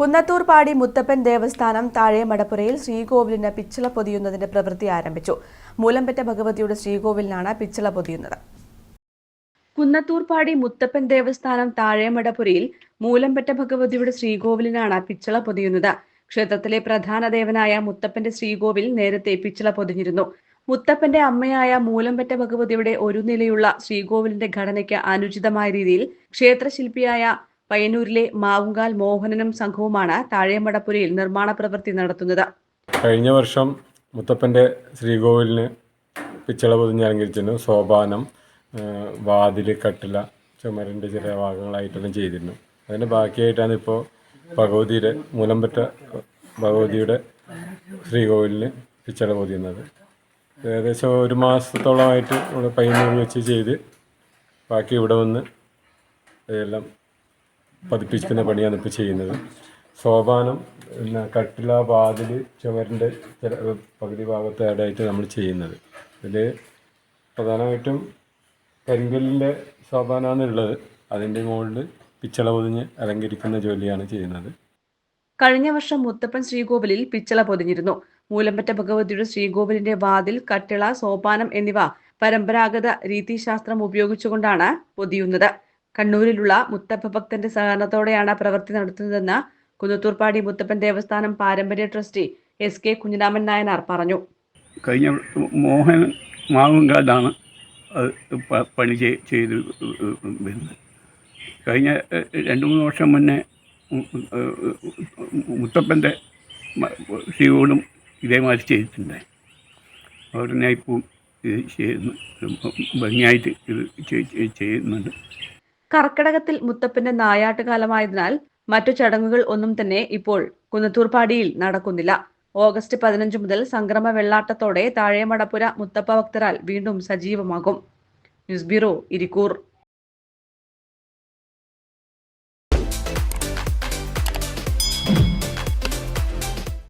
കുന്നത്തൂർ പാടി മുത്തപ്പൻ ദേവസ്ഥാനം താഴെ മടപ്പുരയിൽ ശ്രീകോവിലിന് പിച്ചള പൊതിയുന്നതിന്റെ പ്രവൃത്തി ആരംഭിച്ചു. മൂലംപെറ്റ ഭഗവതിയുടെ ശ്രീകോവിലിനാണ് പിച്ചള പൊതിയുന്നത്. കുന്നത്തൂർപാടി മുത്തപ്പൻ ദേവസ്ഥാനം താഴെ മടപ്പുരയിൽ മൂലംപെറ്റ ഭഗവതിയുടെ ശ്രീകോവിലിനാണ് പിച്ചള പൊതിയുന്നത്. ക്ഷേത്രത്തിലെ പ്രധാന ദേവനായ മുത്തപ്പന്റെ ശ്രീകോവിൽ നേരത്തെ പിച്ചള പൊതിഞ്ഞിരുന്നു. മുത്തപ്പന്റെ അമ്മയായ മൂലംപെറ്റ ഭഗവതിയുടെ ഒരു നിലയുള്ള ശ്രീകോവിലിന്റെ ഘടനയ്ക്ക് അനുചിതമായ രീതിയിൽ ക്ഷേത്രശില്പിയായ പയ്യന്നൂരിലെ മാവുങ്കാൽ മോഹനനും സംഘവുമാണ് താഴേമടപ്പുരയിൽ നിർമ്മാണ പ്രവൃത്തി നടത്തുന്നത്. കഴിഞ്ഞ വർഷം മുത്തപ്പന്റെ ശ്രീകോവിലിന് പിച്ചള പൊതിഞ്ഞ് അലങ്കരിച്ചിരുന്നു. സോപാനം വാതിൽ കട്ടില ചുമരിന്റെ ചില ഭാഗങ്ങളായിട്ടെല്ലാം ചെയ്തിരുന്നു. അതിന്റെ ബാക്കിയായിട്ടാണ് ഇപ്പോൾ ഭഗവതിയുടെ മൂലമ്പറ്റ ഭഗവതിയുടെ ശ്രീകോവിലിന് പിച്ചള പൊതിയുന്നത്. ഏകദേശം ഒരു മാസത്തോളമായിട്ട് ഇവിടെ പയ്യന്നൂർ വെച്ച് ചെയ്ത് ബാക്കി ഇവിടെ വന്ന് ഇതെല്ലാം പതിപ്പിക്കുന്ന പണിയാണ് ഇപ്പോൾ ചെയ്യുന്നത്. സോപാനം പിന്നെ കട്ടില വാതിൽ ചുമരിന്റെ ചില പകുതി ഭാഗത്തായിട്ട് നമ്മൾ ചെയ്യുന്നത്. ഇതിൽ പ്രധാനമായിട്ടും കരിങ്കല്ലിന്റെ സോപാനമാണ് ഉള്ളത്. അതിന്റെ മുകളിൽ പിച്ചള പൊതിഞ്ഞ് അലങ്കരിക്കുന്ന ജോലിയാണ് ചെയ്യുന്നത്. കഴിഞ്ഞ വർഷം മുത്തപ്പൻ ശ്രീകോവിലിൽ പിച്ചള പൊതിഞ്ഞിരുന്നു. മൂലമ്പറ്റ ഭഗവതിയുടെ ശ്രീകോവിലിന്റെ വാതിൽ കട്ടിള സോപാനം എന്നിവ പരമ്പരാഗത രീതിശാസ്ത്രം ഉപയോഗിച്ചുകൊണ്ടാണ് പൊതിയുന്നത്. കണ്ണൂരിലുള്ള മുത്തപ്പ ഭക്തന്റെ സഹകരണത്തോടെയാണ് പ്രവൃത്തി നടത്തുന്നതെന്ന് കുന്നത്തൂർപ്പാടി മുത്തപ്പൻ ദേവസ്ഥാനം പാരമ്പര്യ trustee S K Kunhiraman Nayanar പറഞ്ഞു. കഴിഞ്ഞ മോഹൻ മാവുങ്കാലാണ് പണി ചെയ്- ചെയ്ത് വരുന്നത്. കഴിഞ്ഞ രണ്ട് മൂന്ന് വർഷം മുന്നേ മുത്തപ്പന്റെ ശിവോടും ഇതേമാതിരി ചെയ്തിട്ടുണ്ട്. അവരുടെ ഇപ്പോൾ ഇത് ചെയ്യുന്നു ഭംഗിയായിട്ട് ഇത് ചെയ്- ചെയ്- ചെയ്യുന്നുണ്ട്. കർക്കിടകത്തിൽ മുത്തപ്പന്റെ നായാട്ടുകാലമായതിനാൽ മറ്റു ചടങ്ങുകൾ ഒന്നും തന്നെ ഇപ്പോൾ കുന്നത്തൂർപ്പാടിയിൽ നടക്കുന്നില്ല. ഓഗസ്റ്റ് പതിനഞ്ച് മുതൽ സംക്രമ വെള്ളാട്ടത്തോടെ താഴെ മടപ്പുര മുത്തപ്പ ഭക്തരാൽ വീണ്ടും സജീവമാകും. News bureau Irikkur.